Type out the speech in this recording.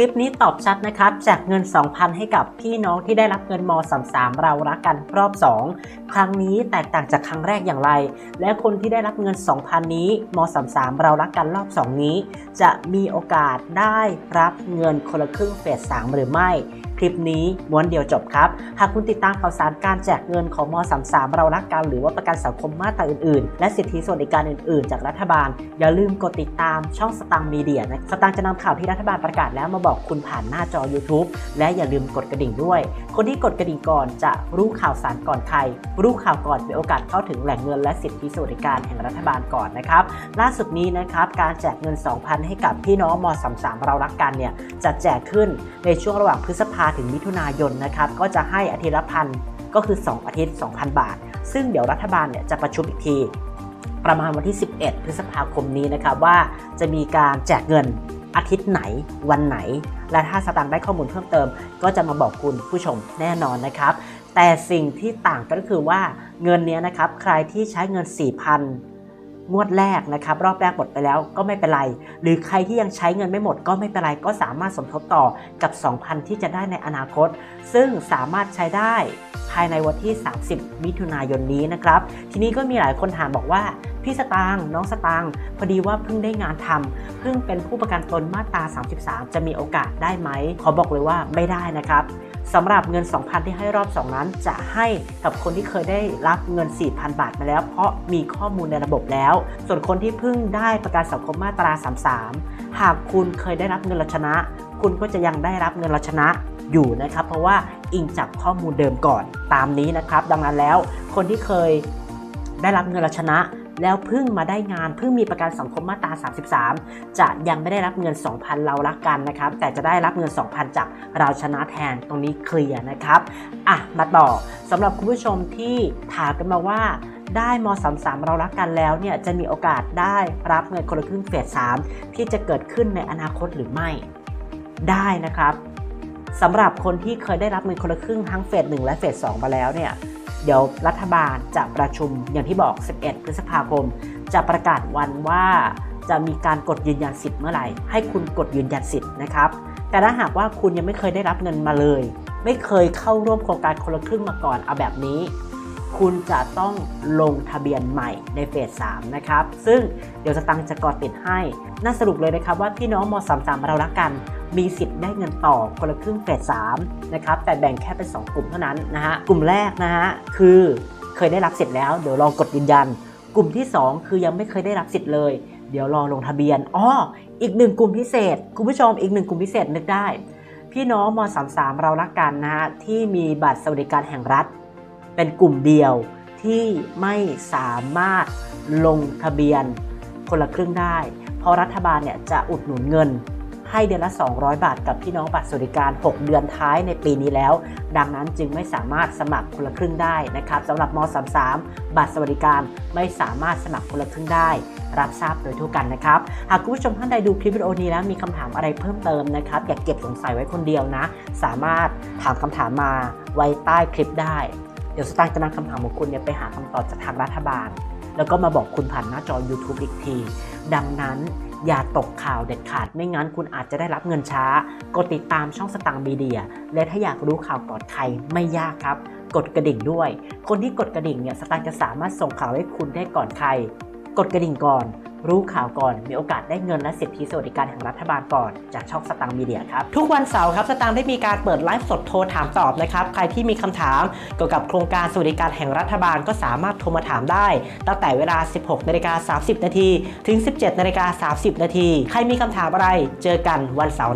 ลิปนี้ตอบชัดนะครับแจกเงิน 2,000 ให้กับพี่น้องที่ได้รับเงินม .33 เรารักกันรอบ 2 ครั้งนี้แตกต่างจากครั้งแรกอย่างไร และคนที่ได้รับเงิน 2,000 นี้ม .33 เรารักกันรอบ 2 นี้ จะมีโอกาสได้รับเงินคนละครึ่งเฟส3หรือไม่ คลิปนี้ม้วนเดียวจบครับ หากคุณติดตามข่าวสารการแจกเงินของม .33 เรารักกันหรือว่าประกันสังคมมาตราอื่นๆ และสิทธิสวัสดิการอื่นๆ จากรัฐบาล อย่าลืมกดติดตามช่องสตังมีเดียนะสตังจะนำข่าวที่รัฐบาลประกาศแล้วมาบอกคุณผ่านหน้าจอ YouTube และอย่าลืมกดกระดิ่งด้วย คนที่กดกระดิ่งก่อนจะรู้ข่าวสารก่อนใคร รู้ข่าวก่อนมีโอกาสเข้าถึงแหล่งเงินและสิทธิสวัสดิการแห่งรัฐบาลก่อนนะครับ ล่าสุดนี้นะครับการแจกเงิน 2,000 ให้กับพี่น้องม .33 เรารักกันเนี่ยจะแจกขึ้นในช่วงระหว่างพฤษภาถึงมิถุนายนนะครับก็จะให้อาทิตย์ละพันก็คือ 2 อาทิตย์ 2,000 บาท ซึ่งเดี๋ยวรัฐบาลเนี่ยจะประชุมอีกที ประมาณวันที่ 11 พฤษภาคมนี้นะครับว่าจะมีการแจกเงินอาทิตย์ไหนวันไหน และถ้าสตางค์ได้ข้อมูลเพิ่มเติม ก็จะมาบอกคุณผู้ชมแน่นอนนะครับ แต่สิ่งที่ต่างก็คือว่าเงินนี้นะครับใครที่ใช้เงิน 4,000 งวดแรกนะครับรอบแรกหมดไปแล้วก็ไม่เป็นไร หรือใครที่ยังใช้เงินไม่หมดก็ไม่เป็นไรก็สามารถสมทบต่อกับ 2,000 ที่จะได้ในอนาคต ซึ่งสามารถใช้ได้ภายในวันที่ 30 มิถุนายนนี้นะครับ ทีนี้ก็มีหลายคนถามบอกว่าพี่สตางค์น้องสตางค์พอดีว่าเพิ่งได้งานทำเพิ่งเป็นผู้ประกันตนมาตรา 33 จะมีโอกาสได้ไหม ขอบอกเลยว่าไม่ได้นะครับ สำหรับเงิน 2,000 ที่ให้รอบ 2 นั้น จะให้กับคนที่เคยได้รับเงิน 4,000 บาทมาแล้ว เพราะมีข้อมูลในระบบแล้ว ส่วนคนที่เพิ่งได้ประกันสังคมมาตรา 33 หากคุณเคยได้รับเงินรชนะ คุณก็จะยังได้รับเงินรชนะอยู่นะครับ เพราะว่าอิงจากข้อมูลเดิมก่อนตามนี้นะครับ ดังนั้นแล้วคนที่เคยได้รับเงินรชนะ แล้วเพิ่งมาได้งานเพิ่งมีประกันสังคมมาตรา 33 จะยังไม่ได้รับเงิน 2,000 เรารักกันนะครับ แต่จะได้รับเงิน 2,000 จากเราชนะแทนตรงนี้เคลียร์นะครับอะมาต่อสำหรับคุณผู้ชมที่ถามกันมาว่าได้ม .33 เรารักกันแล้วเนี่ยจะมีโอกาสได้รับเงินคนละครึ่งเฟส3ที่จะเกิดขึ้นในอนาคตหรือไม่ ได้นะครับสำหรับคนที่เคยได้รับเงินคนละครึ่งทั้งเฟส1และเฟส2มาแล้วเนี่ย เดี๋ยวรัฐบาลจะประชุมอย่างที่บอก 11 พฤษภาคม จะประกาศวันว่าจะมีการกดยืนยันสิทธิ์เมื่อไหร่ ให้คุณกดยืนยันสิทธิ์นะครับ แต่ถ้าหากว่าคุณยังไม่เคยได้รับเงินมาเลย ไม่เคยเข้าร่วมโครงการคนละครึ่งมาก่อนเอาแบบนี้ คุณจะต้องลงทะเบียนใหม่ในเฟส3นะครับ ซึ่งเดี๋ยวสตังจะกอดติดให้ น่าสรุปเลยนะครับว่าพี่น้องม .33 เรารักกันมีสิทธิ์ได้เงินต่อคนละครึ่งเฟส3นะครับ แต่แบ่งแค่เป็น 2 กลุ่มเท่านั้นนะฮะ กลุ่มแรกนะฮะ คือเคยได้รับสิทธิ์แล้ว เดี๋ยวรองกดยืนยัน กลุ่มที่ 2 คือยังไม่เคยได้รับสิทธิ์เลย เดี๋ยวรอลงทะเบียนอ้ออีกหนึ่งกลุ่มพิเศษ คุณผู้ชมอีกหนึ่งกลุ่มพิเศษนึกได้ พี่น้องม .33 เรารักกันนะฮะที่มีบัตรสวัสดิการแห่งรัฐ เป็นกลุ่มเดียวที่ไม่สามารถลงทะเบียนคนละครึ่งได้ เพราะรัฐบาลเนี่ยจะอุดหนุนเงินให้เดือนละ 200 บาทกับพี่น้องบัตรสวัสดิการ 6 เดือนท้ายในปีนี้แล้ว ดังนั้นจึงไม่สามารถสมัครคนละครึ่งได้นะครับสำหรับม .33 บัตรสวัสดิการไม่สามารถสมัครคนละครึ่งได้ รับทราบโดยทั่วกันนะครับ หากคุณผู้ชมท่านใดดูคลิปวิดีโอนี้แล้วมีคำถามอะไรเพิ่มเติมนะครับ อย่าเก็บสงสัยไว้คนเดียวนะ สามารถถามคำถามมาไว้ใต้คลิปได้ เดี๋ยวสตางค์จะนำคำถามของคุณเนี่ยไปหาคำตอบจากทางรัฐบาล แล้วก็มาบอกคุณผ่านหน้าจอ YouTube อีกที ดังนั้นอย่าตกข่าวเด็ดขาด ไม่งั้นคุณอาจจะได้รับเงินช้ากดติดตามช่องสตางค์มีเดีย และถ้าอยากรู้ข่าวก่อนใครไม่ยากครับ กดกระดิ่งด้วย คนที่กดกระดิ่งเนี่ยสตางค์จะสามารถส่งข่าวให้คุณได้ก่อนใคร กดกระดิ่งก่อน รู้ข่าวก่อน มีโอกาสได้เงินและสิทธิสวัสดิการแห่งรัฐบาลก่อน จากช่องสตางค์มีเดียครับ ทุกวันเสาร์ครับสตางค์ได้มีการเปิดไลฟ์สดโทรถามตอบนะครับ ใครที่มีคำถามเกี่ยวกับโครงการสวัสดิการแห่งรัฐบาลก็สามารถโทรมาถามได้ ตั้งแต่เวลา 16นาฬิกา30 นาทีถึง 17นาฬิกา30 นาทีใครมีคำถามอะไร เจอกันวันเสาร์